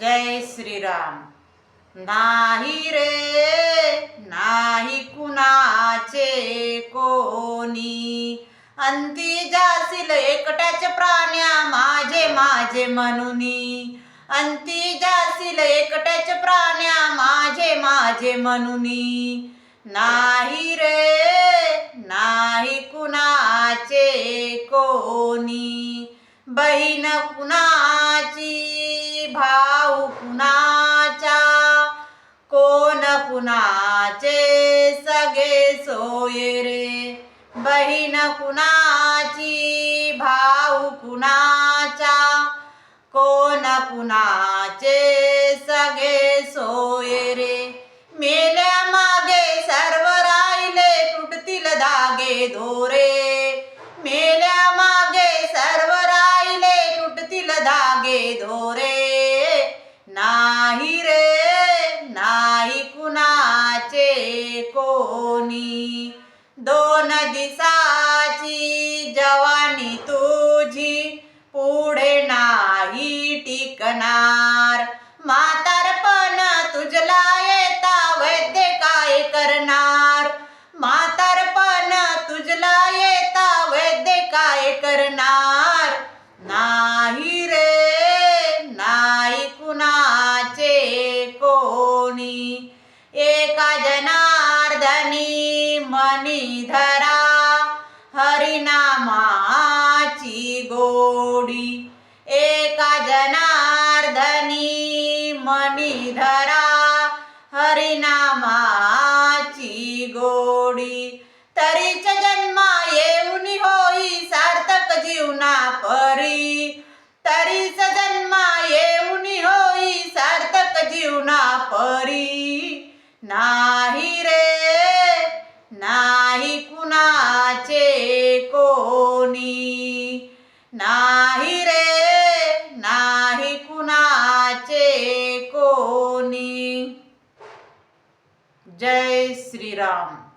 जय श्रीराम. नाही रे नाही कुणाचे कोणी. अंती जासील एकट्याच प्राण्या माझे माझे म्हणुनी. अंती जासील एकट्याच प्राण्या माझे माझे म्हणुनी. नाही रे नाही कुणाचे कोणी. बहीण कुणाची? भाऊ कुणाचा कोण कुणाचे सगे सोये रे? बहीण कुणाची? भाऊ कुणाचा कोण कुणाचे सगे सोये रे? मेल्या मागे सर्व राहिले तुटतील धागे दोरे. धागे दोरे. नाही रे नाही कुणाचे कोणी. दोन दिसाची जवानी तुझी पुढे नाही टिकणार. म्हातारपण तुझला येता वैद्य काय करणार? म्हातारपण तुझला येता वैद्य काय करणार? एका जनार्दनी मणिधरा हरिनामाची गोडी. एका जनार्दनी मणिधरा हरिनामाची गोडी. तरीच जन्मा येऊन होई सार्थक जीवना परी तरीच जन्म नाही रे नाही कुणाचे कोणी. नाही रे नाही कुणाचे कोणी. जय श्रीराम.